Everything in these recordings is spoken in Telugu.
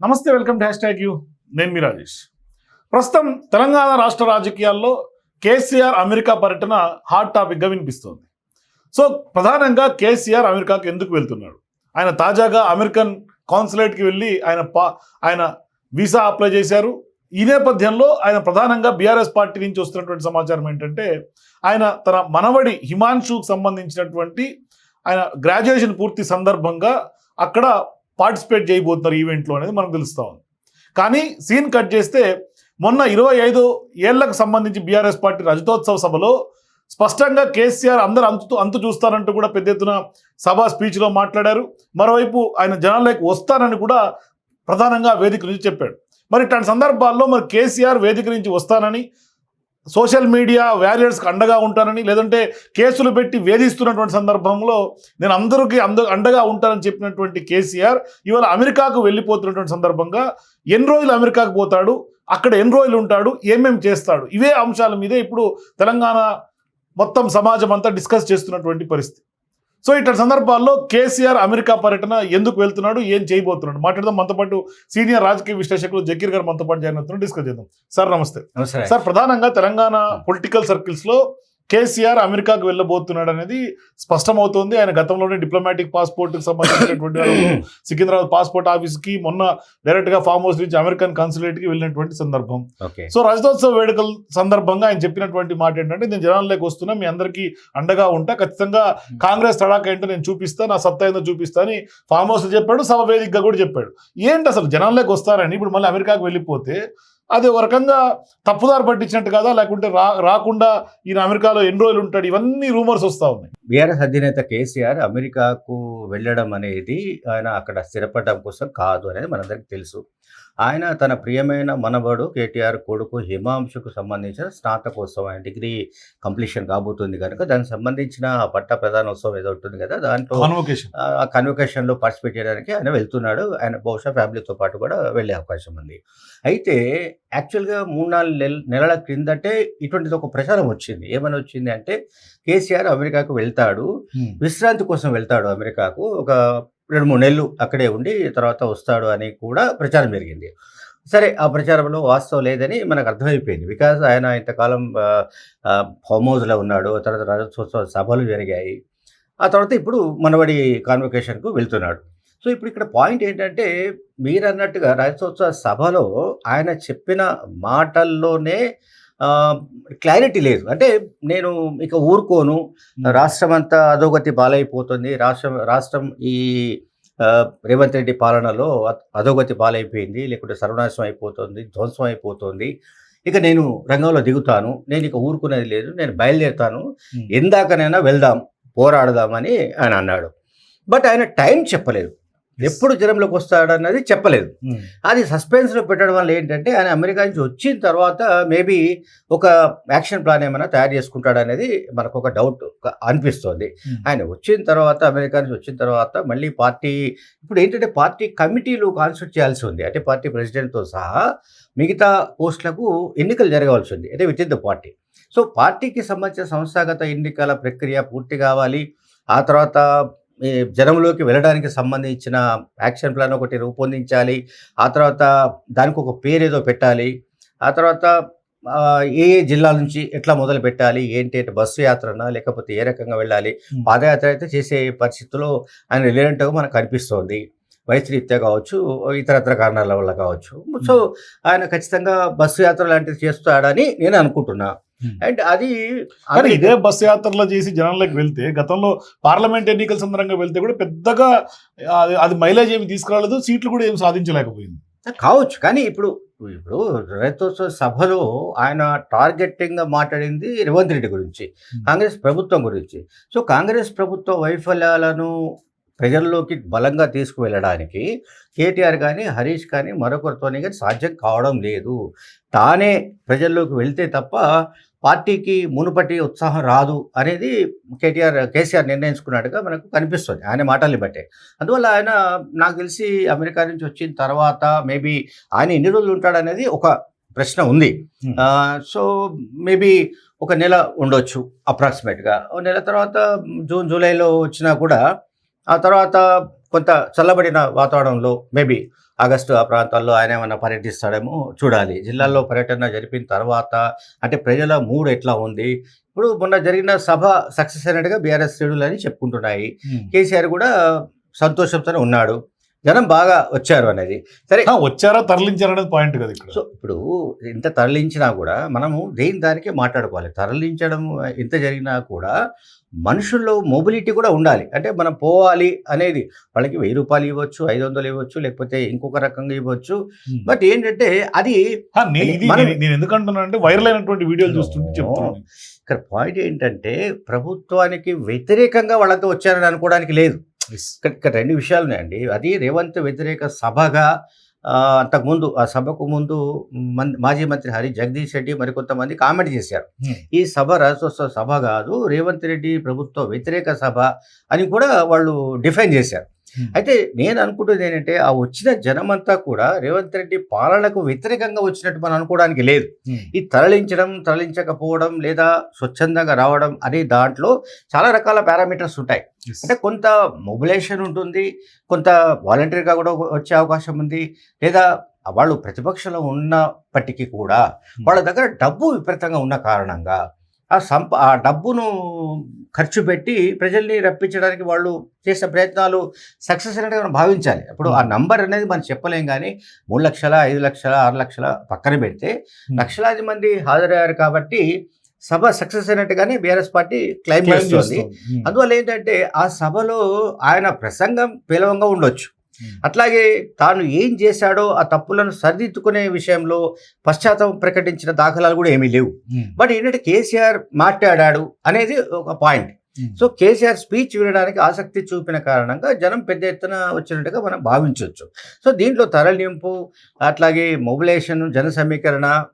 నమస్తే welcome to hash tag you. నేను మీ రాజేష్. ప్రస్తుతం తెలంగాణ రాష్ట్ర రాజకీయాల్లో కేసీఆర్ అమెరికా పర్యటన హాట్ టాపిక్గా వినిపిస్తోంది. సో ప్రధానంగా కేసీఆర్ అమెరికాకు ఎందుకు వెళ్తున్నాడు? ఆయన తాజాగా అమెరికన్ కాన్సులేట్కి వెళ్ళి ఆయన పా ఆయన వీసా అప్లై చేశారు. ఈ నేపథ్యంలో ఆయన ప్రధానంగా బీఆర్ఎస్ పార్టీ నుంచి వస్తున్నటువంటి సమాచారం ఏంటంటే ఆయన తన మనవడి హిమాన్షుకు సంబంధించినటువంటి ఆయన గ్రాడ్యుయేషన్ పూర్తి సందర్భంగా అక్కడ పార్టిసిపేట్ చేయబోతున్నారు ఈవెంట్లో అనేది మనకు తెలుస్తా ఉంది. కానీ సీన్ కట్ చేస్తే మొన్న ఇరవై ఐదు ఏళ్ళకు సంబంధించి బీఆర్ఎస్ పార్టీ రజతోత్సవ సభలో స్పష్టంగా కేసీఆర్ అందరు అంతు అంతు చూస్తారంటూ కూడా పెద్ద ఎత్తున సభ స్పీచ్లో మాట్లాడారు. మరోవైపు ఆయన జనాల్లోకి వస్తానని కూడా ప్రధానంగా వేదిక నుంచి చెప్పాడు. మరి ఇట్లాంటి సందర్భాల్లో మరి కేసీఆర్ వేదిక నుంచి వస్తానని సోషల్ మీడియా వ్యారియర్స్కి అండగా ఉంటానని లేదంటే కేసులు పెట్టి వేధిస్తున్నటువంటి సందర్భంలో నేను అందరికీ అంద అండగా ఉంటానని చెప్పినటువంటి కేసీఆర్ ఇవాళ అమెరికాకు వెళ్ళిపోతున్నటువంటి సందర్భంగా ఎన్ని రోజులు అమెరికాకు పోతాడు అక్కడ ఎన్ని రోజులు ఉంటాడు ఏమేమి చేస్తాడు ఇవే అంశాల మీదే ఇప్పుడు తెలంగాణ మొత్తం సమాజం అంతా డిస్కస్ చేస్తున్నటువంటి పరిస్థితి. సో ఇట్లాంటి సందర్భాల్లో కేసీఆర్ అమెరికా పర్యటన ఎందుకు వెళ్తున్నాడు ఏం చేయబోతున్నాడు? మాట్లాడదాం. మనతో పాటు సీనియర్ రాజకీయ విశ్లేషకులు జకీర్ గారు మనతో పాటు జాయిన్ అవుతున్నారు. డిస్కస్ చేద్దాం. సార్ నమస్తే. నమస్తే. సార్ ప్రధానంగా తెలంగాణ పొలిటికల్ సర్కిల్స్లో కేసీఆర్ అమెరికాకు వెళ్ళబోతున్నాడు అనేది స్పష్టమవుతోంది. ఆయన గతంలోనే డిప్లొమాటిక్ పాస్పోర్ట్కి సంబంధించినటువంటి సికింద్రాబాద్ పాస్పోర్ట్ ఆఫీస్కి మొన్న డైరెక్ట్గా ఫామ్ హౌస్ నుంచి అమెరికన్ కాన్సులేట్కి వెళ్ళినటువంటి సందర్భం. సో రజతోత్సవ వేడుకల సందర్భంగా ఆయన చెప్పినటువంటి మాట ఏంటంటే నేను జనాల్లోకి వస్తున్నా మీ అందరికీ అండగా ఉంటా. ఖచ్చితంగా కాంగ్రెస్ తడాక ఏంటో నేను చూపిస్తా నా సత్తా ఏందో చూపిస్తా అని ఫామ్ హౌస్ చెప్పాడు సభ వేదికగా కూడా చెప్పాడు. ఏంటి అసలు జనాల్లోకి వస్తారని? ఇప్పుడు మళ్ళీ అమెరికాకు వెళ్ళిపోతే అది ఒక రకంగా తప్పుదారి పట్టించినట్టు కదా? లేకుంటే రా రాకుండా ఈయన అమెరికాలో ఎన్ని రోజులు ఉంటాడు? ఇవన్నీ రూమర్స్ వస్తా ఉన్నాయి. బీఆర్ఎస్ అధినేత కేసీఆర్ అమెరికాకు వెళ్ళడం అనేది ఆయన అక్కడ స్థిరపడడం కోసం కాదు అనేది మనందరికీ తెలుసు. ఆయన తన ప్రియమైన మనవడు కేటీఆర్ కొడుకు హిమాంశుకు సంబంధించిన స్నాతకోత్సవం ఆయన డిగ్రీ కంప్లీషన్ కాబోతుంది కనుక దానికి సంబంధించిన పట్ట ప్రధానోత్సవం ఏదో ఉంటుంది కదా దాంట్లో కన్వకేషన్లో పార్టిసిపేట్ చేయడానికి ఆయన వెళ్తున్నాడు. ఆయన బహుశా ఫ్యామిలీతో పాటు కూడా వెళ్ళే అవకాశం ఉంది. అయితే యాక్చువల్గా మూడు నాలుగు నెల నెలల క్రిందటే ఇటువంటిది ఒక ప్రచారం వచ్చింది. ఏమని వచ్చింది అంటే కేసీఆర్ అమెరికాకు వెళ్తాడు విశ్రాంతి కోసం వెళ్తాడు అమెరికాకు ఒక రెండు మూడు నెలలు అక్కడే ఉండి తర్వాత వస్తాడు అని కూడా ప్రచారం జరిగింది. సరే ఆ ప్రచారంలో వాస్తవం లేదని మనకు అర్థమైపోయింది. బికాజ్ ఆయన ఇంతకాలం హోమ్ హౌస్లో ఉన్నాడు తర్వాత రాజోత్సవ సభలు జరిగాయి. ఆ తర్వాత ఇప్పుడు మనవడి కాన్వకేషన్కు వెళ్తున్నాడు. సో ఇప్పుడు ఇక్కడ పాయింట్ ఏంటంటే మీరు అన్నట్టుగా రాజోత్సవ సభలో ఆయన చెప్పిన మాటల్లోనే క్లారిటీ లేదు. అంటే నేను ఇక ఊరుకోను. రాష్ట్రం అంతా అధోగతి పాలైపోతుంది. రాష్ట్రం రాష్ట్రం ఈ రేవంత్ రెడ్డి పాలనలో అధోగతి పాలైపోయింది. లేకుంటే సర్వనాశనం అయిపోతుంది ధ్వంసం అయిపోతుంది. ఇక నేను రంగంలో దిగుతాను. నేను ఇక ఊరుకునేది లేదు. నేను బయలుదేరుతాను. ఎందాకనైనా వెళ్దాం పోరాడదామని ఆయన అన్నాడు. బట్ ఆయన టైం చెప్పలేదు. ఎప్పుడు జనంలోకి వస్తాడన్నది చెప్పలేదు. అది సస్పెన్స్లో పెట్టడం వల్ల ఏంటంటే ఆయన అమెరికా నుంచి వచ్చిన తర్వాత మేబీ ఒక యాక్షన్ ప్లాన్ ఏమైనా తయారు చేసుకుంటాడు అనేది మనకు ఒక డౌట్ అనిపిస్తోంది ఆయన వచ్చిన తర్వాత అమెరికా నుంచి వచ్చిన తర్వాత మళ్ళీ పార్టీ ఇప్పుడు ఏంటంటే పార్టీ కమిటీలు కాన్స్టిట్యూట్ చేయాల్సి ఉంది. అంటే పార్టీ ప్రెసిడెంట్తో సహా మిగతా పోస్టులకు ఎన్నికలు జరగవలసి ఉంది. అంటే with in the party. So పార్టీకి సంబంధించిన సంస్థాగత ఎన్నికల ప్రక్రియ పూర్తి కావాలి. ఆ తర్వాత జనంలోకి వెళ్ళడానికి సంబంధించిన యాక్షన్ ప్లాన్ ఒకటి రూపొందించాలి. ఆ తర్వాత దానికి ఒక పేరు ఏదో పెట్టాలి. ఆ తర్వాత ఏ ఏ జిల్లా నుంచి ఎట్లా మొదలు పెట్టాలి? ఏంటి? అంటే బస్సు యాత్రనా? లేకపోతే ఏ రకంగా వెళ్ళాలి? పాదయాత్ర అయితే చేసే పరిస్థితుల్లో ఆయన వెళ్ళినట్టుగా మనకు కనిపిస్తోంది వయసు రీత్యా కావచ్చు ఇతరత్ర కారణాల వల్ల కావచ్చు. సో ఆయన ఖచ్చితంగా బస్సు యాత్ర లాంటిది చేస్తాడని నేను అనుకుంటున్నా. అండ్ అది కానీ ఇదే బస్ యాత్రలో చేసి జనంలోకి వెళ్తే గతంలో పార్లమెంట్ ఎన్నికల సందర్భంగా వెళ్తే కూడా పెద్దగా అది అది మైలేజ్ ఏమి తీసుకురాలేదు సీట్లు కూడా ఏమి సాధించలేకపోయింది. కావచ్చు కానీ ఇప్పుడు ఇప్పుడు రైతోత్సవ సభలో ఆయన టార్గెటింగ్ మాట్లాడింది రేవంత్ రెడ్డి గురించి కాంగ్రెస్ ప్రభుత్వం గురించి. సో కాంగ్రెస్ ప్రభుత్వ వైఫల్యాలను ప్రజల్లోకి బలంగా తీసుకువెళ్ళడానికి కేటీఆర్ కానీ హరీష్ కానీ మరొకరితోని కానీ సాధ్యం కావడం లేదు. తానే ప్రజల్లోకి వెళ్తే తప్ప పార్టీకి మునుపటి ఉత్సాహం రాదు అనేది కేటీఆర్ కేసీఆర్ నిర్ణయించుకున్నట్టుగా మనకు కనిపిస్తుంది. ఆయన మాటల్ని బట్టే. అందువల్ల ఆయన నాకు తెలిసి అమెరికా నుంచి వచ్చిన తర్వాత మేబీ ఆయన ఎన్ని రోజులు ఉంటాడనేది ఒక ప్రశ్న ఉంది. సో మేబీ ఒక నెల ఉండొచ్చు అప్రాక్సిమేట్గా. నెల తర్వాత జూన్ జూలైలో వచ్చినా కూడా ఆ తర్వాత కొంత చల్లబడిన వాతావరణంలో మేబీ ఆగస్టు ఆ ప్రాంతాల్లో ఆయన ఏమైనా పర్యటిస్తాడేమో చూడాలి. జిల్లాల్లో పర్యటన జరిపిన తర్వాత అంటే ప్రజల మూడ్ ఎట్లా ఉంది? ఇప్పుడు మొన్న జరిగిన సభ సక్సెస్ అయినట్టుగా బీఆర్ఎస్ శ్రేణులు అని చెప్పుకుంటున్నాయి. కేసీఆర్ కూడా సంతోషంతోనే ఉన్నాడు. జనం బాగా వచ్చారు అనేది. సరే వచ్చారా తరలించారా అనేది పాయింట్ కదా ఇక్కడ. సో ఇప్పుడు ఇంత తరలించినా కూడా మనము దేని దానికే మాట్లాడుకోవాలి. తరలించడం ఎంత జరిగినా కూడా మనుషుల్లో మొబిలిటీ కూడా ఉండాలి. అంటే మనం పోవాలి అనేది వాళ్ళకి వెయ్యి రూపాయలు ఇవ్వచ్చు ఐదు వందలు ఇవ్వచ్చు లేకపోతే ఇంకొక రకంగా ఇవ్వచ్చు. బట్ ఏంటంటే అది నేను- నేను ఎందుకు అంటున్నాను అంటే వైరల్ అయినటువంటి వీడియోలు చూస్తుంటే చెప్తున్నాను ఇక్కడ పాయింట్ ఏంటంటే ప్రభుత్వానికి వ్యతిరేకంగా వాళ్ళతో వచ్చారని అనుకోవడానికి లేదు. ఇక్కడ రెండు విషయాలు ఉన్నాయండి. అది రేవంత్ వ్యతిరేక సభగా అంతకుముందు ఆ సభకు ముందు మన్ మాజీ మంత్రి హరి జగదీష్ రెడ్డి మరికొంతమంది కామెంట్ చేశారు. ఈ సభ రాజోత్సవ సభ కాదు రేవంత్ రెడ్డి ప్రభుత్వ వ్యతిరేక సభ అని కూడా వాళ్ళు డిఫైన్ చేశారు. అయితే నేను అనుకుంటుంది ఏంటంటే ఆ వచ్చిన జనమంతా కూడా రేవంత్ రెడ్డి పాలనకు వ్యతిరేకంగా వచ్చినట్టు మనం అనుకోవడానికి లేదు. ఈ తరలించడం తరలించకపోవడం లేదా స్వచ్ఛందంగా రావడం అనే దాంట్లో చాలా రకాల పారామీటర్స్ ఉంటాయి. అంటే కొంత మొబిలైజేషన్ ఉంటుంది కొంత వాలంటీర్గా కూడా వచ్చే అవకాశం ఉంది లేదా వాళ్ళు ప్రతిపక్షంలో ఉన్నప్పటికీ కూడా వాళ్ళ దగ్గర డబ్బు విపరీతంగా ఉన్న కారణంగా ఆ సంప ఆ డబ్బును ఖర్చు పెట్టి ప్రజల్ని రప్పించడానికి వాళ్ళు చేసిన ప్రయత్నాలు సక్సెస్ అయినట్టుగా మనం భావించాలి అప్పుడు ఆ నంబర్ అనేది మనం చెప్పలేం కానీ మూడు లక్షల ఐదు లక్షల ఆరు లక్షల పక్కన పెడితే. లక్షలాది మంది హాజరయ్యారు కాబట్టి సభ సక్సెస్ అయినట్టుగానే బీఆర్ఎస్ పార్టీ క్లైమ్ చేస్తుంది. అందువల్ల ఏంటంటే ఆ సభలో ఆయన ప్రసంగం పేలవంగా ఉండొచ్చు. అట్లాగే తాను ఏం చేశాడో ఆ తప్పులను సరిదిద్దుకునే విషయంలో పశ్చాత్తాపం ప్రకటించిన దాఖలాలు కూడా ఏమీ లేవు. Hmm. బట్ ఏంటంటే కేసీఆర్ మాట్లాడాడు అనేది ఒక point. Hmm. So KCR speech వినడానికి ఆసక్తి చూపిన కారణంగా జనం పెద్ద ఎత్తున వచ్చినట్టుగా మనం భావించవచ్చు సో దీంట్లో తరలింపు అట్లాగే మొబిలైజేషన్ జన సమీకరణ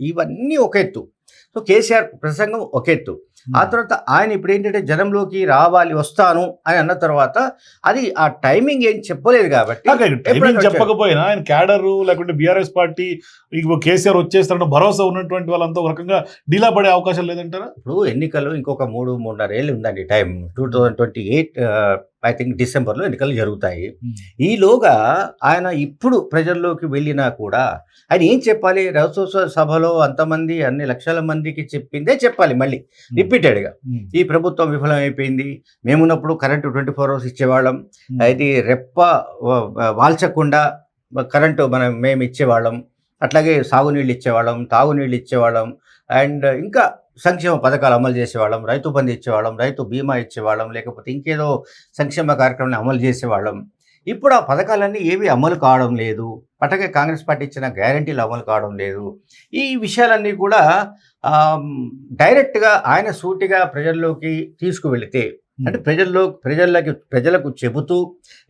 ఇవన్నీ ఒక ఎత్తు. సో కేసీఆర్ ప్రసంగం ఒక ఎత్తు. ఆ తర్వాత ఆయన ఇప్పుడు ఏంటంటే జనంలోకి రావాలి వస్తాను అని అన్న తర్వాత అది ఆ టైమింగ్ ఏం చెప్పలేదు కాబట్టి టైమింగ్. చెప్పకపోయినా ఆయన క్యాడర్ లేకుంటే బీఆర్ఎస్ పార్టీ కేసీఆర్ వచ్చేస్తారన్న భరోసా ఉన్నటువంటి వాళ్ళంతా ఒక రకంగా డీలా పడే అవకాశం లేదంటారా? ఇప్పుడు ఎన్నికలు ఇంకొక మూడు మూడున్నర ఏళ్ళు ఉందండి time two thousand twenty eight I think డిసెంబర్లో ఎన్నికలు జరుగుతాయి. ఈలోగా ఆయన ఇప్పుడు ప్రజల్లోకి వెళ్ళినా కూడా ఆయన ఏం చెప్పాలి? రథోత్సవ సభలో అంతమంది అన్ని లక్షల మందికి చెప్పిందే చెప్పాలి మళ్ళీ. రిపీటెడ్గా. ఈ ప్రభుత్వం విఫలమైపోయింది. మేమున్నప్పుడు కరెంటు ట్వంటీ ఫోర్ అవర్స్ ఇచ్చేవాళ్ళం. ఇది రెప్ప వాల్చకుండా కరెంటు మనం మేము ఇచ్చేవాళ్ళం. అట్లాగే సాగునీళ్ళు ఇచ్చేవాళ్ళం తాగునీళ్ళు ఇచ్చేవాళ్ళం. అండ్ ఇంకా సంక్షేమ పథకాలు అమలు చేసేవాళ్ళం. రైతు బంధు ఇచ్చేవాళ్ళం రైతు బీమా ఇచ్చేవాళ్ళం. లేకపోతే ఇంకేదో సంక్షేమ కార్యక్రమాన్ని అమలు చేసేవాళ్ళం. ఇప్పుడు ఆ పథకాలన్నీ ఏవి అమలు కావడం లేదు. అట్లాగే కాంగ్రెస్ పార్టీ ఇచ్చిన గ్యారంటీలు అమలు కావడం లేదు. ఈ విషయాలన్నీ కూడా డైరెక్ట్గా ఆయన సూటిగా ప్రజల్లోకి తీసుకువెళితే అంటే ప్రజల్లో ప్రజలకి ప్రజలకు చెబుతూ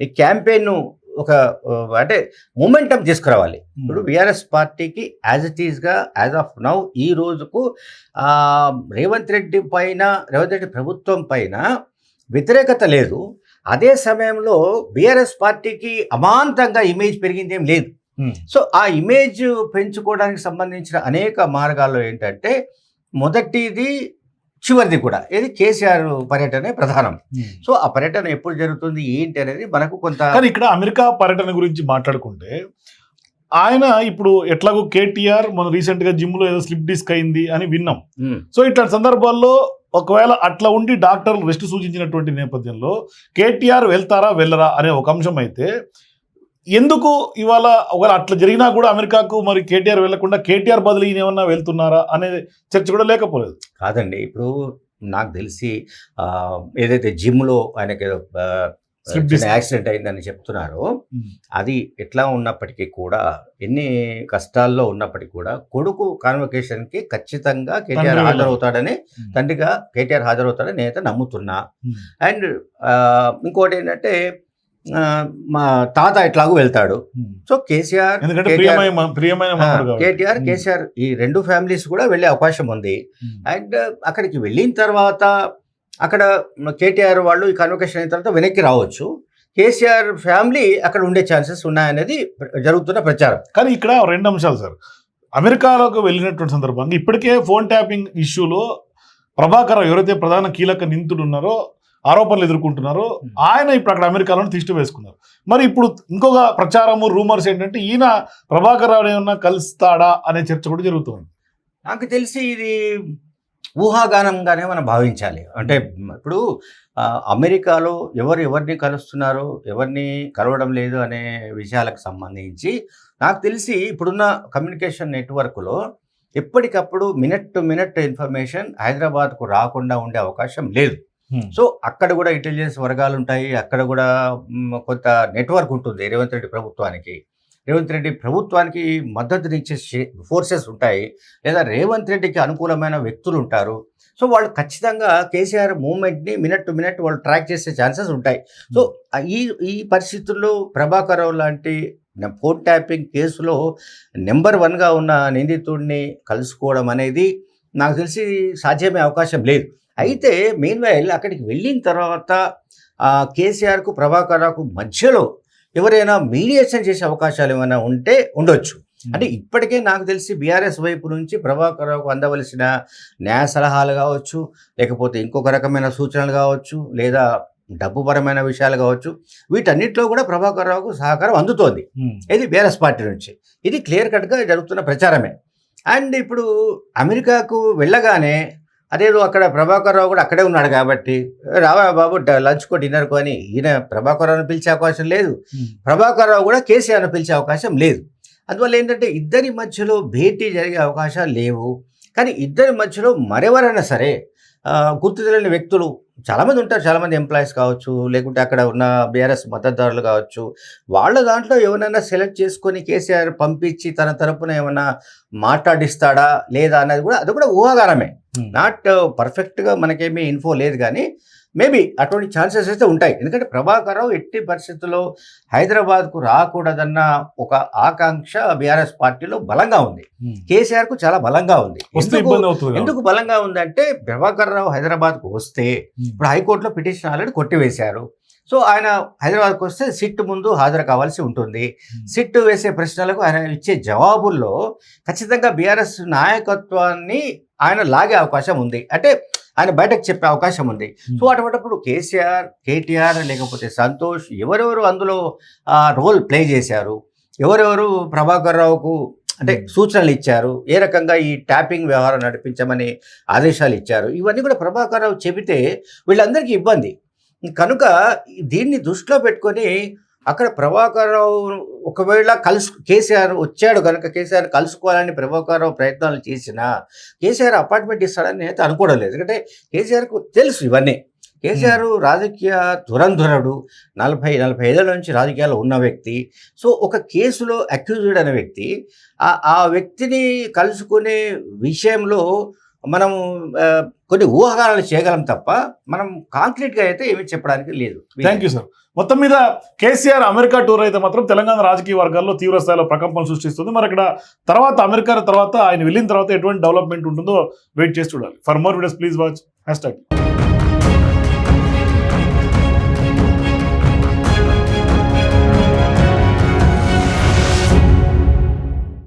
ఈ క్యాంపెయిన్ను ఒక అంటే మూమెంటం తీసుకురావాలి. ఇప్పుడు బీఆర్ఎస్ పార్టీకి యాజ్ ఇట్ ఈస్గా యాజ్ ఆఫ్ నౌ ఈ రోజుకు రేవంత్ రెడ్డి పైన రేవంత్ రెడ్డి ప్రభుత్వం పైన వ్యతిరేకత లేదు. అదే సమయంలో బీఆర్ఎస్ పార్టీకి అమాంతంగా ఇమేజ్ పెరిగింది ఏం లేదు సో ఆ ఇమేజ్ పెంచుకోవడానికి సంబంధించిన అనేక మార్గాల్లో ఏంటంటే మొదటిది చివరిది కూడా ఇది కేసీఆర్ పర్యటనే ప్రధానం. సో ఆ పర్యటన ఎప్పుడు జరుగుతుంది ఏంటి అనేది మనకు కొంత కానీ ఇక్కడ అమెరికా పర్యటన గురించి మాట్లాడుకుంటే ఆయన ఇప్పుడు ఎట్లాగో కేటీఆర్ మన రీసెంట్గా జిమ్లో ఏదో స్లిప్ డిస్క్ అయింది అని విన్నాం. ఉమ్, సో ఇట్లాంటి సందర్భాల్లో ఒకవేళ అట్లా ఉండి డాక్టర్లు రెస్ట్ సూచించినటువంటి నేపథ్యంలో కేటీఆర్ వెళ్తారా వెళ్ళరా అనే ఒక అంశం అయితే ఎందుకు ఇవాళ ఒకవేళ అట్లా జరిగినా కూడా అమెరికాకు మరి కేటీఆర్ వెళ్ళకుండా కేటీఆర్ బదులు ఈయన ఏమన్నా వెళ్తున్నారా అనే చర్చ కూడా లేకపోలేదు? కాదండి ఇప్పుడు నాకు తెలిసి ఏదైతే జిమ్లో ఆయనకి యాక్సిడెంట్ అయిందని చెప్తున్నారు. అది ఎట్లా ఉన్నప్పటికీ కూడా ఎన్ని కష్టాల్లో ఉన్నప్పటికీ కూడా కొడుకు కాన్వకేషన్కి ఖచ్చితంగా కేటీఆర్. హాజరవుతాడని. తండ్రిగా కేటీఆర్ హాజరవుతాడని నేనైతే నమ్ముతున్నా. అండ్ ఇంకోటి ఏంటంటే మా తాత ఎట్లాగూ వెళ్తాడు. సో కేసీఆర్ ఎందుకంటే కేటీఆర్. కేసీఆర్ ఈ రెండు ఫ్యామిలీస్ కూడా వెళ్ళే అవకాశం ఉంది. అండ్ అక్కడికి వెళ్ళిన తర్వాత అక్కడ కేటీఆర్ వాళ్ళు ఈ కన్వకేషన్ అయిన తర్వాత వెనక్కి రావచ్చు. కేసీఆర్ ఫ్యామిలీ అక్కడ ఉండే ఛాన్సెస్ ఉన్నాయనేది జరుగుతున్న ప్రచారం. కానీ ఇక్కడ రెండు అంశాలు సార్. అమెరికాలోకి వెళ్ళినటువంటి సందర్భంగా ఇప్పటికే ఫోన్ ట్యాపింగ్ ఇష్యూలో ప్రభాకర్ ఎవరైతే ప్రధాన కీలక నిందితుడు ఉన్నారో ఆరోపణలు ఎదుర్కొంటున్నారో ఆయన ఇప్పుడు అక్కడ అమెరికాలో తిష్టి వేసుకున్నారు. మరి ఇప్పుడు ఇంకొక ప్రచారము రూమర్స్ ఏంటంటే ఈయన ప్రభాకర్ రావు ఏమన్నా కలుస్తాడా అనే చర్చ కూడా జరుగుతుంది. నాకు తెలిసి ఇది ఊహాగానంగానే మనం భావించాలి. అంటే ఇప్పుడు అమెరికాలో ఎవరు ఎవరిని కలుస్తున్నారు ఎవరిని కలవడం లేదు అనే విషయాలకు సంబంధించి నాకు తెలిసి ఇప్పుడున్న కమ్యూనికేషన్ నెట్వర్క్లో ఎప్పటికప్పుడు మినిట్ టు మినిట్ ఇన్ఫర్మేషన్ హైదరాబాద్కు రాకుండా ఉండే అవకాశం లేదు. సో అక్కడ కూడా ఇంటెలిజెన్స్ వర్గాలు ఉంటాయి అక్కడ కూడా కొంత నెట్వర్క్ ఉంటుంది రేవంత్ రెడ్డి ప్రభుత్వానికి. రేవంత్ రెడ్డి ప్రభుత్వానికి మద్దతునిచ్చే ఫోర్సెస్ ఉంటాయి. లేదా రేవంత్ రెడ్డికి అనుకూలమైన వ్యక్తులు ఉంటారు. సో వాళ్ళు ఖచ్చితంగా కేసీఆర్ మూమెంట్ని మినిట్ టు మినిట్ వాళ్ళు ట్రాక్ చేసే ఛాన్సెస్ ఉంటాయి. సో ఆ ఈ ఈ పరిస్థితుల్లో ప్రభాకర్ రావు లాంటి ఫోన్ ట్యాపింగ్ కేసులో నెంబర్ వన్గా ఉన్న నిందితుడిని కలుసుకోవడం అనేది నాకు తెలిసి సాధ్యమే అవకాశం లేదు. అయితే మెయిన్ వైల్ అక్కడికి వెళ్ళిన తర్వాత కేసీఆర్కు ప్రభాకర్ రావుకు మధ్యలో ఎవరైనా మీడియేషన్ చేసే అవకాశాలు ఏమైనా ఉంటే ఉండొచ్చు. అంటే ఇప్పటికే నాకు తెలిసి బీఆర్ఎస్ వైపు నుంచి ప్రభాకర్ రావుకు అందవలసిన న్యాయ సలహాలు కావచ్చు లేకపోతే ఇంకొక రకమైన సూచనలు కావచ్చు లేదా డబ్బుపరమైన విషయాలు కావచ్చు వీటన్నిటిలో కూడా ప్రభాకర్ రావుకు సహకారం అందుతోంది. ఇది బీఆర్ఎస్ పార్టీ నుంచి. ఇది క్లియర్ కట్గా జరుగుతున్న ప్రచారమే. అండ్ ఇప్పుడు అమెరికాకు వెళ్ళగానే అదేదో అక్కడ ప్రభాకర్ రావు కూడా అక్కడే ఉన్నాడు కాబట్టి రావా బాబు డ- లంచ్కో డిన్నర్కో అని ఈయన ప్రభాకర్ రావుని పిలిచే అవకాశం లేదు. ప్రభాకర్ రావు కూడా కేసీఆర్ను పిలిచే అవకాశం లేదు. అందువల్ల ఏంటంటే ఇద్దరి మధ్యలో భేటీ జరిగే అవకాశాలు లేవు. కానీ ఇద్దరి మధ్యలో మరెవరైనా సరే గుర్తు తెలియని వ్యక్తులు చాలామంది ఉంటారు చాలామంది ఎంప్లాయీస్ కావచ్చు లేకుంటే అక్కడ ఉన్న బీఆర్ఎస్ మద్దతుదారులు కావచ్చు. వాళ్ళ దాంట్లో ఎవరైనా సెలెక్ట్ చేసుకొని కేసీఆర్ పంపించి తన తరపున ఏమైనా మాట్లాడిస్తాడా లేదా అన్నది కూడా అది కూడా ఊహాగానమే నాట్ పర్ఫెక్ట్గా మనకేమీ ఇన్ఫో లేదు కానీ మేబీ అటువంటి ఛాన్సెస్ అయితే ఉంటాయి. ఎందుకంటే ప్రభాకర్ రావు ఎట్టి పరిస్థితుల్లో హైదరాబాద్కు రాకూడదన్న ఒక ఆకాంక్ష బీఆర్ఎస్ పార్టీలో బలంగా ఉంది. కేసీఆర్కు చాలా బలంగా ఉంది. ఎందుకు- బలంగా ఉందంటే ప్రభాకర్ రావు హైదరాబాద్కు వస్తే ఇప్పుడు హైకోర్టులో పిటిషన్ ఆల్రెడీ కొట్టివేశారు. సో ఆయన హైదరాబాద్కు వస్తే సిట్ ముందు హాజరు కావాల్సి ఉంటుంది. సిట్ వేసే ప్రశ్నలకు ఆయన ఇచ్చే జవాబుల్లో ఖచ్చితంగా బీఆర్ఎస్ నాయకత్వాన్ని ఆయన లాగే అవకాశం ఉంది. అంటే ఆయన బయటకు చెప్పే అవకాశం ఉంది. సో అటువంటిప్పుడు కేసీఆర్ కేటీఆర్ లేకపోతే సంతోష్ ఎవరెవరు అందులో ఆ, రోల్ ప్లే చేశారు? ఎవరెవరు ప్రభాకర్ రావుకు అంటే. సూచనలు ఇచ్చారు? ఏ రకంగా ఈ ట్యాపింగ్ వ్యవహారం నడిపించమని ఆదేశాలు ఇచ్చారు? ఇవన్నీ కూడా ప్రభాకర్ రావు చెబితే వీళ్ళందరికీ ఇబ్బంది. కనుక దీన్ని దృష్టిలో పెట్టుకొని అక్కడ ప్రభాకర్ రావు ఒకవేళ కలుసు కేసీఆర్ వచ్చాడు కనుక కేసీఆర్ కలుసుకోవాలని ప్రభాకర్ రావు ప్రయత్నాలు చేసినా కేసీఆర్ అపార్ట్మెంట్ ఇస్తాడని అయితే అనుకోవడం లేదు. ఎందుకంటే కేసీఆర్కు తెలుసు ఇవన్నీ. కేసీఆర్ రాజకీయ దురంధరుడు నలభై నలభై ఐదేళ్ళ నుంచి రాజకీయాల్లో ఉన్న వ్యక్తి. సో ఒక కేసులో అక్యూజ్డ్ అనే వ్యక్తి. ఆ వ్యక్తిని కలుసుకునే విషయంలో మనం కొన్ని ఊహాగానాలు చేయగలం తప్ప మనం కాంక్రీట్గా అయితే ఏమీ చెప్పడానికి లేదు. థ్యాంక్ యూ సార్ మొత్తం మీద కేసీఆర్ అమెరికా టూర్ అయితే మాత్రం తెలంగాణ రాజకీయ వర్గాల్లో తీవ్ర స్థాయిలో ప్రకంపనలు సృష్టిస్తుంది. మరి అక్కడ తర్వాత అమెరికా తర్వాత ఆయన వెళ్ళిన తర్వాత ఎటువంటి డెవలప్మెంట్ ఉంటుందో వెయిట్ చేసి చూడాలి. For more videos please watch hash